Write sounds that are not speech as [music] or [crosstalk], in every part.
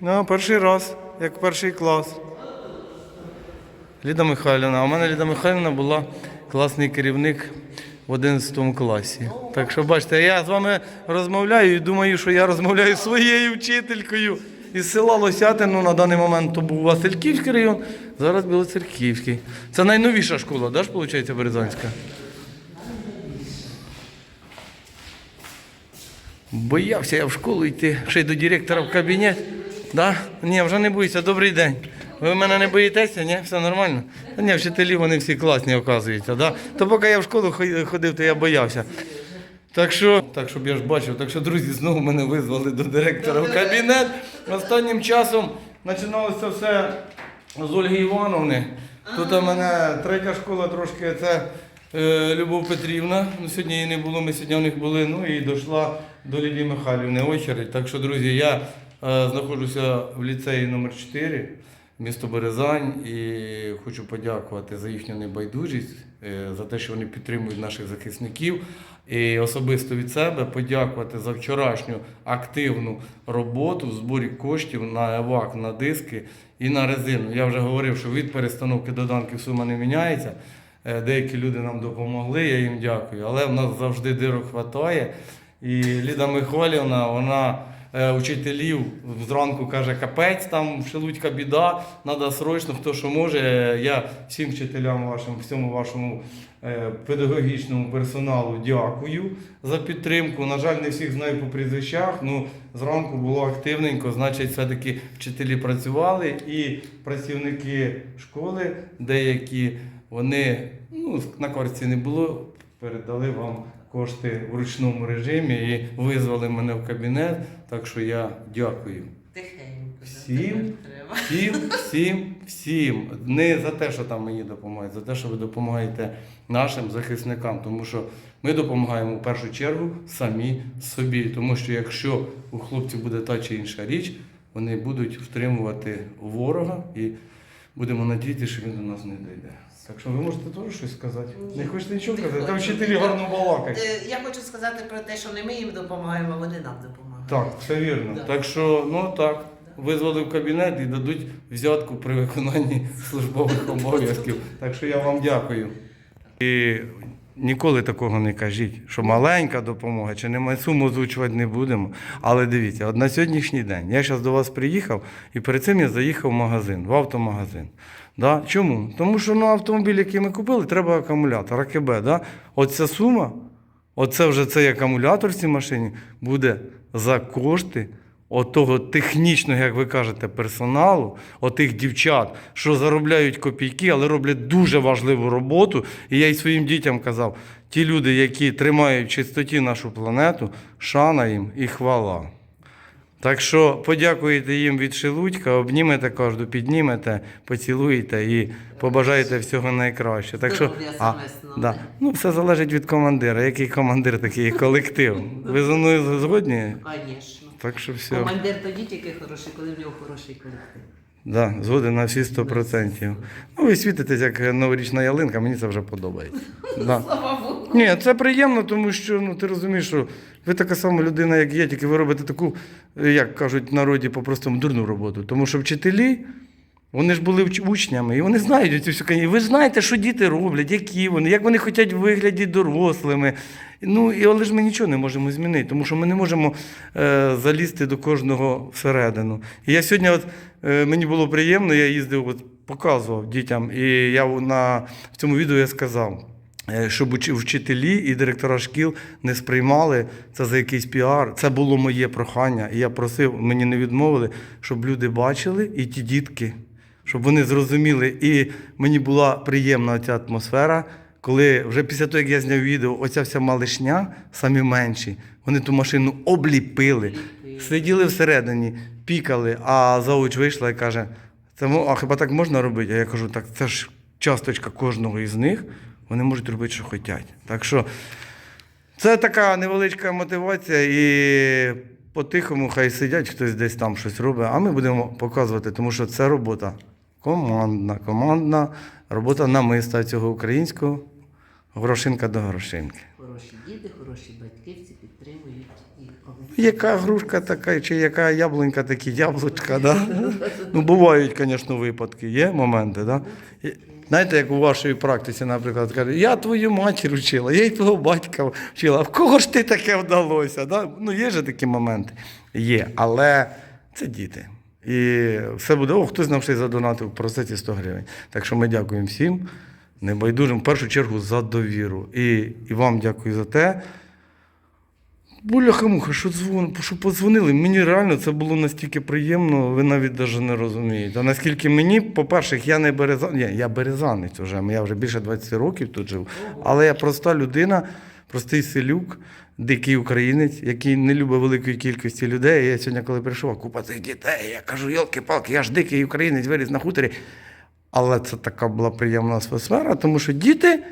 Ну, перший раз, як перший клас. Ліда Михайлівна. А у мене Ліда Михайлівна була класний керівник в 11 класі. Так що, бачите, я з вами розмовляю і думаю, що я розмовляю зі своєю вчителькою із села Лосятин. Ну, на даний момент то був Васильківський район, зараз Білоцерківський. Це найновіша школа, да, ж, виходить, Березанська? Боявся я в школу йти, ще й до директора в кабінет. Да? Ні, вже не боюся, добрий день. Ви мене не боїтеся, ні? Все нормально? Ні, вчителі вони всі класні, оказуються. Да? То поки я в школу ходив, то я боявся. Так що, так, щоб я ж бачив, так що, друзі, знову мене визвали до директора в кабінет. Останнім часом починалося все з Ольги Івановни. Тут у мене третя школа трошки це е, Любов Петрівна. Ну, сьогодні її не було, ми сьогодні у них були. Ну і дійшла до Лілії Михайлівни очередь. Так що, друзі, я знаходжуся в ліцеї номер 4 місто Березань і хочу подякувати за їхню небайдужість, е, за те, що вони підтримують наших захисників. І особисто від себе подякувати за вчорашню активну роботу в зборі коштів на евак, на диски і на резину. Я вже говорив, що від перестановки доданків сума не міняється. Е, Деякі люди нам допомогли, я їм дякую. Але в нас завжди дирок хватає. І Ліда Михайлівна, вона е, учителів зранку каже, капець, там шелудька біда, треба срочно, хто що може. Е, Я всім вчителям вашим, всьому вашому е, педагогічному персоналу дякую за підтримку. На жаль, не всіх знаю по прізвищах. Ну, зранку було активненько, значить, все-таки вчителі працювали і працівники школи деякі, вони ну, на картці не було, передали вам кошти в ручному режимі і визвали мене в кабінет. Так що я дякую. Тихенько. Всім? Всім, [laughs] всім, всім. Не за те, що там мені допомагають, за те, що ви допомагаєте нашим захисникам. Тому що ми допомагаємо в першу чергу самі собі. Тому що якщо у хлопців буде та чи інша річ, вони будуть втримувати ворога і будемо надіятися, що він до нас не дійде. Так що ви можете теж щось сказати? Ні, Не хочете нічого не казати? Там хочу. вчителі гарно балакають. Е, Я хочу сказати про те, що не ми їм допомагаємо, а вони нам допомагають. Так, це вірно. Да. Так що, ну так, визвали в кабінет і дадуть взятку при виконанні службових [laughs] обов'язків. Так що я вам дякую. І ніколи такого не кажіть, що маленька допомога, чи не суму озвучувати не будемо. Але дивіться, от на сьогоднішній день я зараз до вас приїхав, і перед цим я заїхав в магазин, в автомагазин. Да? Чому? Тому що на автомобіль, який ми купили, треба акумулятор, АКБ. Да? Оця сума, оце вже цей акумулятор в цій машині буде за кошти отого технічного, як ви кажете, персоналу, отих дівчат, що заробляють копійки, але роблять дуже важливу роботу. І я й своїм дітям казав: ті люди, які тримають в чистоті нашу планету, шана їм і хвала. Так що подякуєте їм від Шелудька, обнімете кожну, піднімете, поцілуєте і побажаєте всього найкраще. Так що, а, да, ну, все залежить від командира. Який командир, такий і колектив. Ви зі мною згодні? Звісно. Так що все. Командир тоді тільки хороший, коли в нього хороший колектив. Да, згоден на всі 100%. Ну, ви світитесь як новорічна ялинка, мені це вже подобається. Да. [laughs] Слава Богу. Ні, це приємно, тому що ну, ти розумієш, що ви така сама людина, як я, тільки ви робите таку, е, як кажуть в народі, по-простому дурну роботу. Тому що вчителі, вони ж були учнями, і вони знають цю всю кані. Ви ж знаєте, що діти роблять, які вони, як вони хочуть вигляді дорослими. Ну, і, але ж ми нічого не можемо змінити, тому що ми не можемо е, залізти до кожного всередину. І я сьогодні, от, е, мені було приємно, я їздив, от, показував дітям, і я на, в цьому відео я сказав. Е, щоб вчителі і директора шкіл не сприймали це за якийсь піар. Це було моє прохання. І я просив, мені не відмовили, щоб люди бачили і ті дітки, щоб вони зрозуміли. І мені була приємна ця атмосфера, коли вже після того, як я зняв відео, оця вся малишня, самі менші, вони ту машину обліпили, сиділи всередині, пікали, а завуч вийшла і каже: це, а хіба так можна робити? А я кажу, так це ж часточка кожного із них, вони можуть робити, що хочуть. Так що це така невеличка мотивація і по-тихому хай сидять, хтось десь там щось робить, а ми будемо показувати, тому що це робота командна, командна робота намиста цього українського грошинка до грошинки. Хороші діти, хороші батьки, всі підтримують і Яка грушка така, чи яка яблунька, такі яблучка, да? Ну, бувають, звісно, випадки, є моменти, да? Знаєте, як у вашій практиці, наприклад, каже, я твою матір вчила, я й твого батька вчила. В кого ж ти таке вдалося? Да? Ну, є ж такі моменти. Є, але це діти. І все буде, о, хтось нам ще задонатив про ці 100 гривень. Так що ми дякуємо всім, небайдужим, в першу чергу, за довіру. І, і вам дякую за те. Бляха-муха, що дзвон, що подзвонили. Мені реально це було настільки приємно, ви навіть навіть не розумієте. А наскільки мені, по-перше, я не березан, я березанець вже, я вже більше 20 років тут жив. Але я проста людина, простий селюк, дикий українець, який не любить великої кількості людей. Я сьогодні, коли прийшов, купа цих дітей, я кажу, йолки-палки, я ж дикий українець, виріс на хуторі. Але це така була приємна атмосфера, тому що діти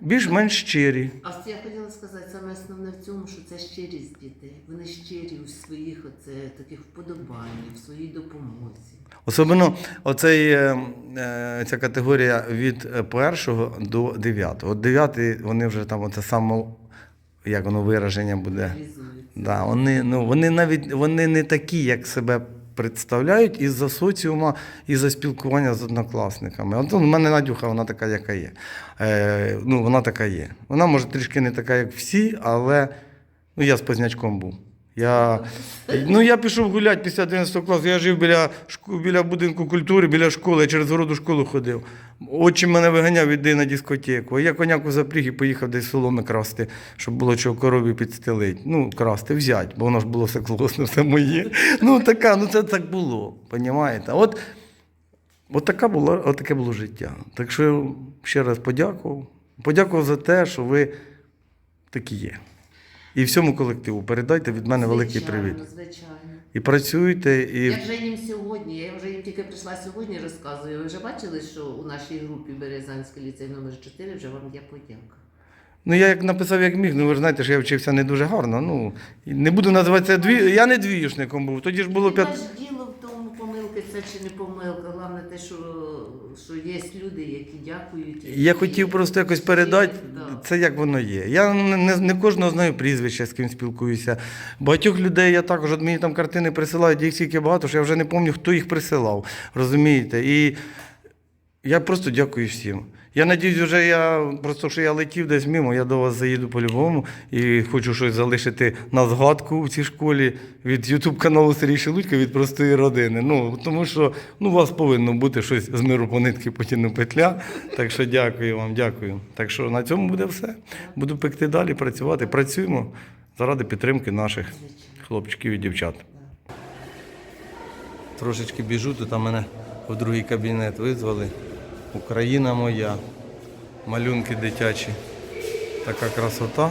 більш-менш щирі. А я хотіла сказати, саме основне в цьому, що це щирість дітей. Вони щирі у своїх оце, таких вподобаннях, в своїй допомозі. Особливо оцей, е, е, ця категорія від першого до дев'ятого. От дев'ятий, вони вже там оце саме, як воно вираження буде. Да, вони, ну, вони навіть вони не такі, як себе представляють із-за соціума, із-за спілкування з однокласниками. От у мене Надюха, вона така, яка є. Е, ну, вона така є. Вона може трішки не така, як всі, але ну, я з познячком був. Я, ну, я пішов гуляти після 11 класу. Я жив біля, біля будинку культури, біля школи, я через городу школу ходив. Отчим мене виганяв, іди на дискотеку. А я коняку запріг і поїхав десь соломи красти, щоб було чого корові підстелити. Ну, красти, взяти, бо воно ж було все класно, все моє. Ну, така, ну це так було. Понімаєте? От, от, така була, от таке було життя. Так що ще раз подякував. Подякував за те, що ви такі є. І всьому колективу передайте від мене великий Звичайно, привіт. Звичайно. І працюйте, і Я вже їм сьогодні, я вже їм тільки прийшла сьогодні, розказую. Ви вже бачили, що у нашій групі Березанський ліцей номер 4 вже вам є подяка. ну я як написав, як міг. Ну ви ж знаєте, що я вчився не дуже гарно. Ну і не буду називатися дві. Я не двіюшником був. Тоді ж було п'ять. діло помилки це чи не помилка. Головне те, що, що є люди, які дякують. Я хотів просто якось передати Да. це, як воно є. Я не, не, не кожного знаю прізвище, з ким спілкуюся. Багатьох людей я також, от мені там картини присилають, їх стільки багато, що я вже не пам'ятаю, хто їх присилав. Розумієте? І я просто дякую всім. Я надіюсь, вже я просто що я летів десь мимо, я до вас заїду по-любому і хочу щось залишити на згадку в цій школі від Ютуб каналу Сергій Шелудько від простої родини. Ну тому що ну, у вас повинно бути щось з миру по нитки потягну петля. Так що дякую вам, дякую. Так що на цьому буде все. Буду пекти далі, працювати. Працюємо заради підтримки наших хлопчиків і дівчат. Трошечки біжу, то там мене в другий кабінет визвали. Україна моя. Малюнки дитячі. Така красота.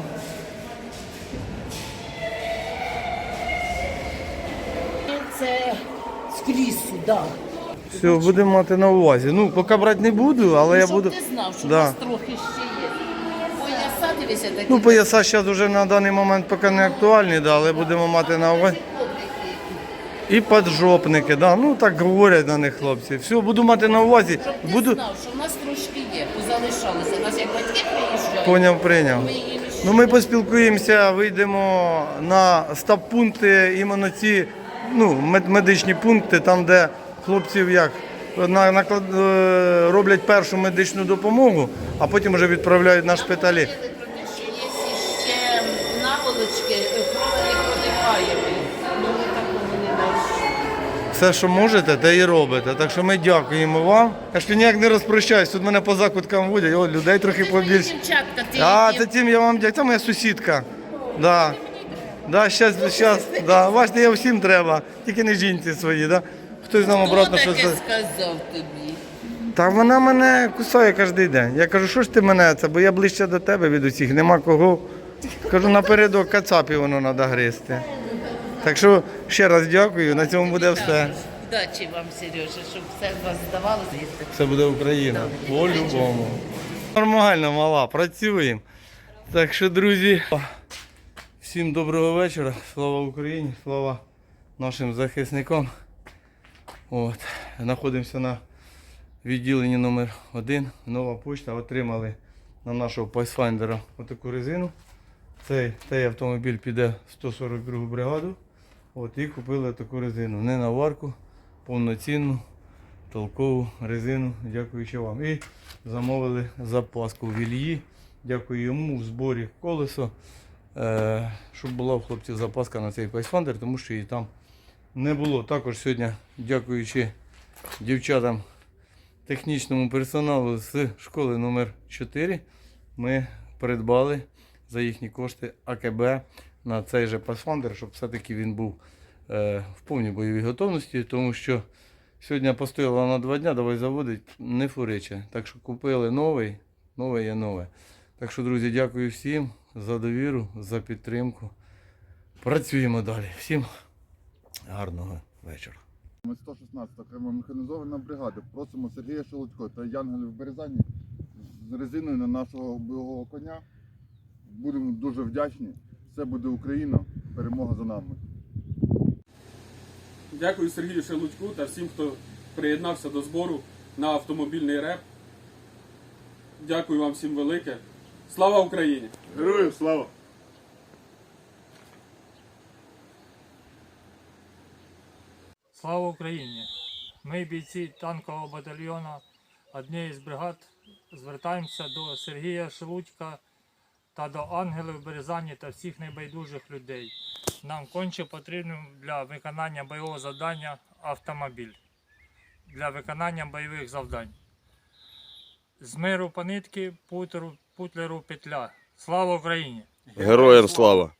Це скрізь сюди. Все, будемо мати на увазі. Ну, поки брати не буду, але я Щоб буду. ти знав, що Да. у нас трохи ще є. Пояса, дивися, такі. Ну, пояса зараз вже на даний момент поки не актуальні, да, але будемо мати на увазі. І поджопники, да. ну так говорять на них хлопці. Все, буду мати на увазі. Щоб ти Буду... знав, що в нас трошки є, позалишалися. У нас як батьки приїжджають. Поняв, прийняв. Ми Ну, ми поспілкуємося, вийдемо на стаб-пункти, іменно ці ну, медичні пункти, там, де хлопців як на, наклад- е, роблять першу медичну допомогу, а потім вже відправляють на шпиталі. говорили про те, що є ще наволочки, крові проникаємі. Ну, ми такого не далі. Все, що можете, те і робите. Так що ми дякуємо вам. Я ж ніяк не розпрощаюсь. Тут мене по закуткам водять, о, людей трохи побільше. дівчатка, ти А, це тим я вам дякую. Це моя сусідка. Да. Да, щас, щас, да. Бачите, я всім треба, тільки не жінці свої, да? Хтось нам обратно щось. за- сказав тобі? Та вона мене кусає кожен день. Я кажу, що ж ти мене це, бо я ближче до тебе від усіх, нема кого. Кажу, напередок кацапі воно треба гризти. Так що ще раз дякую, на цьому буде все. Удачі вам, Сережа, щоб все у вас здавалося. Все буде Україна. По-любому. Нормально, мала, працюємо. Так що, друзі, всім доброго вечора. Слава Україні, слава нашим захисникам. От. Знаходимося на відділенні номер 1 Нова почта. Отримали на нашого Pathfinder отаку резину. цей, цей автомобіль піде в 142 бригаду. От, і купили таку резину. Не на варку, повноцінну, толкову резину, дякуючи вам. І замовили запаску в Ільї. Дякую йому в зборі колесо. Е, щоб була в хлопців запаска на цей Pathfinder, тому що її там не було. Також сьогодні, дякуючи дівчатам технічному персоналу з школи номер 4 ми придбали за їхні кошти АКБ на цей же Pathfinder, щоб все-таки він був е, в повній бойовій готовності, тому що сьогодні постояла на два дня, давай заводить, не фуриче. Так що купили новий, нове є нове. Так що, друзі, дякую всім за довіру, за підтримку. Працюємо далі. Всім гарного вечора. Ми 116 окрема механізована бригада. Просимо Сергія Шелудько та Янгелів Березані з резиною на нашого бойового коня. Будемо дуже вдячні. Все буде Україна. Перемога за нами. Дякую Сергію Шелудьку та всім, хто приєднався до збору на автомобільний реп. Дякую вам всім велике. Слава Україні! Героям слава! Слава Україні! Ми, бійці танкового батальйону однієї з бригад, звертаємося до Сергія Шелудька та до ангелів Березані та всіх небайдужих людей. Нам конче потрібен для виконання бойового завдання автомобіль для виконання бойових завдань. З миру по нитки, путлеру, путлеру петля. Слава Україні! Героям слава!